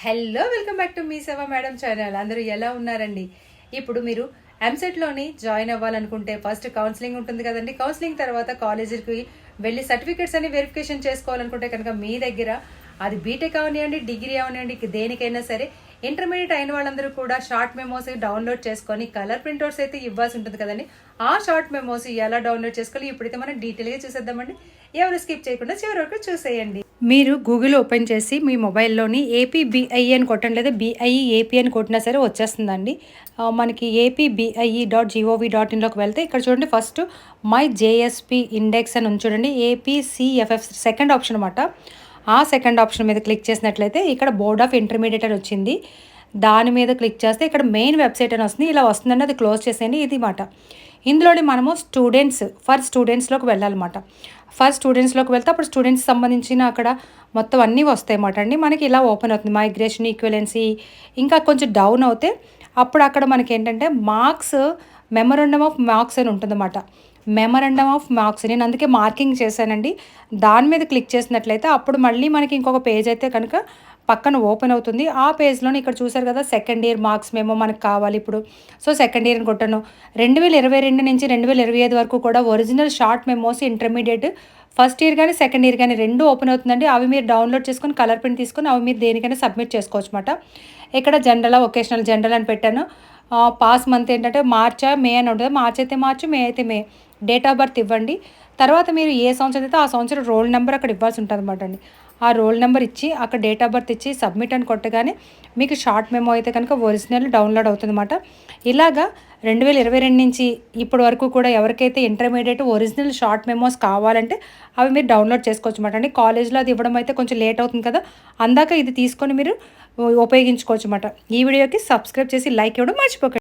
Hello welcome back to Mee Seva madam channel. అందరూ ఎలా ఉన్నారండి? ఇప్పుడు మీరు ఎంసెట్లోని జాయిన్ అవ్వాలనుకుంటే ఫస్ట్ కౌన్సిలింగ్ ఉంటుంది కదండి. కౌన్సిలింగ్ తర్వాత కాలేజీకి వెళ్ళి సర్టిఫికేట్స్ అని వెరిఫికేషన్ చేసుకోవాలనుకుంటే కనుక మీ దగ్గర అది బీటెక్ అవనివ్వండి డిగ్రీ అవనివ్వండి దేనికైనా సరే ఇంటర్మీడియట్ అయిన వాళ్ళందరూ కూడా షార్ట్ మెమోస్ డౌన్లోడ్ చేసుకొని కలర్ ప్రింట్అవుట్స్ అయితే ఇవ్వాల్సి ఉంటుంది కదండి. ఆ షార్ట్ మెమోస్ ఎలా డౌన్లోడ్ చేసుకోవాలి? ఇప్పుడైతే మనం డీటెయిల్గా చూసేద్దామండి. ఎవరు స్కిప్ చేయకుండా చివరి వరకు చూసేయండి. మీరు గూగుల్ ఓపెన్ చేసి మీ మొబైల్లోని ఏపీ బిఐ అని కొట్టండి లేదా బిఐఈ ఏపీ అని కొట్టినా సరే వచ్చేస్తుందండి. మనకి AP BIE dot GOV dot ఇన్లోకి వెళ్తే ఇక్కడ చూడండి ఫస్ట్ మై జేఎస్పి ఇండెక్స్ అని చూడండి ఏపీసీఎఫ్ఎఫ్ సెకండ్ ఆప్షన్ అనమాట ఆ సెకండ్ ఆప్షన్ మీద క్లిక్ చేసినట్లయితే ఇక్కడ బోర్డ్ ఆఫ్ ఇంటర్మీడియట్ అని వచ్చింది. దాని మీద క్లిక్ చేస్తే ఇక్కడ మెయిన్ వెబ్సైట్ అని వస్తుంది ఇలా వస్తుందండి అది క్లోజ్ చేసేయండి ఇది మాట. ఇందులోని మనము స్టూడెంట్స్ ఫర్ స్టూడెంట్స్లోకి వెళ్ళాలన్నమాట. ఫర్ స్టూడెంట్స్లోకి వెళ్తే అప్పుడు స్టూడెంట్స్ సంబంధించిన అక్కడ మొత్తం అన్నీ వస్తాయి అన్నమాట అండి. మనకి ఇలా ఓపెన్ అవుతుంది. మైగ్రేషన్ ఈక్వలెన్సీ ఇంకా కొంచెం డౌన్ అవుతే అప్పుడు అక్కడ మనకి ఏంటంటే మార్క్స్ మెమరండమ్ ఆఫ్ మార్క్స్ అని ఉంటుందన్నమాట. మెమరండమ్ ఆఫ్ మార్క్స్ నేను అందుకే మార్కింగ్ చేశానండి. దాని మీద క్లిక్ చేసినట్లయితే అప్పుడు మళ్ళీ మనకి ఇంకొక పేజ్ అయితే కనుక పక్కన ఓపెన్ అవుతుంది. ఆ పేజ్లోనే ఇక్కడ చూసారు కదా సెకండ్ ఇయర్ మార్క్స్ మేము మనకు కావాలి ఇప్పుడు. సో సెకండ్ ఇయర్ అని కొట్టాను. రెండు వేల ఇరవై రెండు నుంచి రెండు వేల ఇరవై ఐదు వరకు కూడా original short memos intermediate first year కానీ సెకండ్ ఇయర్ కానీ రెండు ఓపెన్ అవుతుందండి. అవి మీరు డౌన్లోడ్ చేసుకొని కలర్ ప్రింట్ తీసుకొని అవి మీరు దేనికైనా సబ్మిట్ చేసుకోవచ్చు అనమాట ఇక్కడ జనరల్ ఒకేషనల్ జనరల్ అని పెట్టాను. పాస్ మంత్ ఏంటంటే మార్చా మే అని ఉంటుంది. మార్చ్ అయితే మార్చ్ మే అయితే మే. డేట్ ఆఫ్ బర్త్ ఇవ్వండి. తర్వాత మీరు ఏ సంవత్సరం అయితే ఆ సంవత్సరం రోల్ నెంబర్ అక్కడ ఇవ్వాల్సి ఉంటుంది అనమాట అండి ఆ రోల్ నెంబర్ ఇచ్చి అక్కడ డేట్ ఆఫ్ బర్త్ ఇచ్చి సబ్మిట్ అని కొట్టగానే మీకు షార్ట్ మెమో అయితే కనుక ఒరిజినల్ డౌన్లోడ్ అవుతుంది అనమాట ఇలాగా రెండు వేల ఇరవై రెండు నుంచి ఇప్పటి వరకు కూడా ఎవరికైతే ఇంటర్మీడియట్ ఒరిజినల్ షార్ట్ మెమోస్ కావాలంటే అవి మీరు డౌన్లోడ్ చేసుకోవచ్చు అనమాట అండి కాలేజ్లో అది ఇవ్వడం అయితే కొంచెం లేట్ అవుతుంది కదా. అందాక ఇది తీసుకొని మీరు ఉపయోగించుకోవచ్చు అనమాట ఈ వీడియోకి సబ్స్క్రైబ్ చేసి లైక్ ఇవ్వడం మర్చిపోకండి.